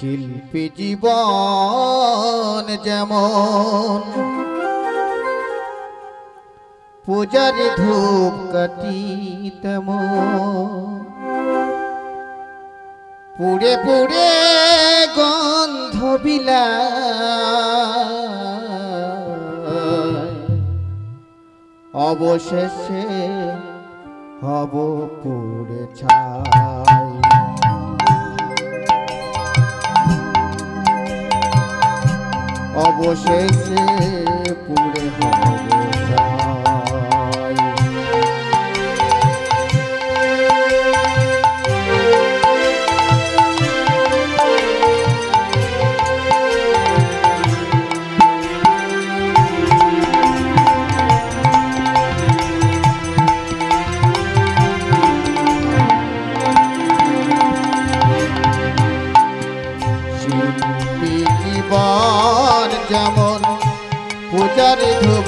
শিল্পী জীবন যেমন। পূজারি ধূপ কাটি তেমন। পুড়ে পুড়ে গন্ধ বিলায়। অবশেষে হব পুড়ে ছাই। অবশেষে পুরে হবে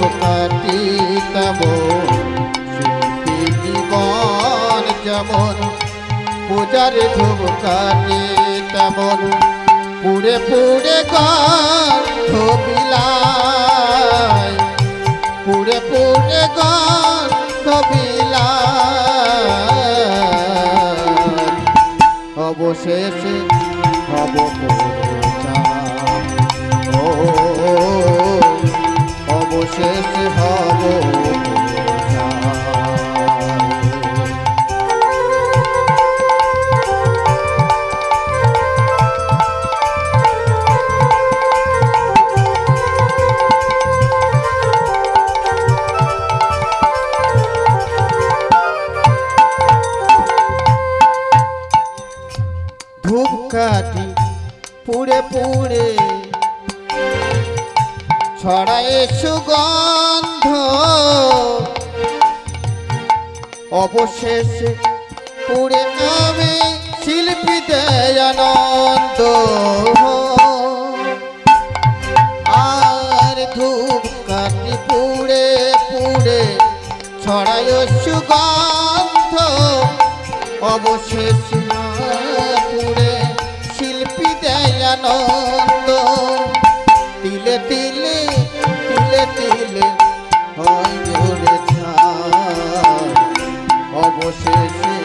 ধূপ কাটি তেমন শিল্পী জীবন যেমন, পূজার ধূপ কাটি তেমন। পুড়ে পুড়ে বিলায় পুড়ে পুড়ে বিলায় অবশেষে হব ধূপ কাঠি পুড়ে পুড়ে ছড়ায় সুগন্ধ। অবশেষে পুড়ে আমি শিল্পী আনন্দ আর ধূপ কাঠি পুড়ে পুড়ে ছড়ায় সুগন্ধ। অবশেষে আনন্দ। তিলে তিলে তিলে তিলে হয় জোরে ছায় অবশেষে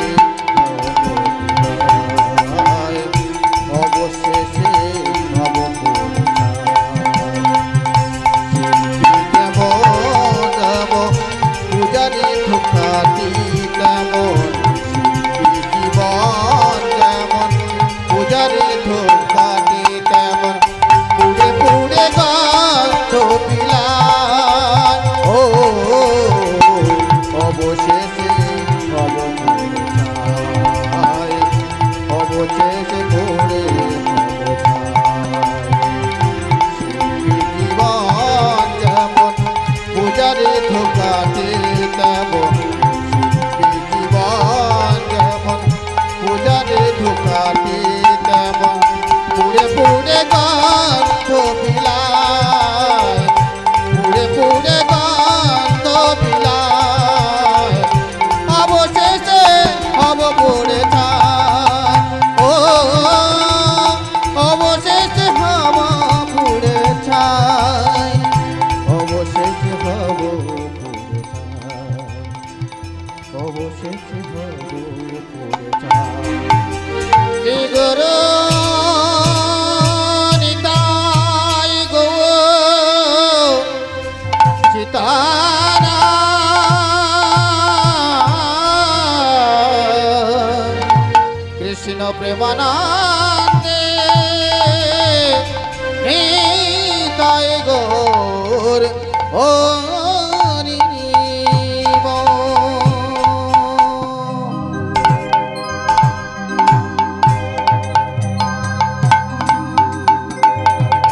কৃষ্ণ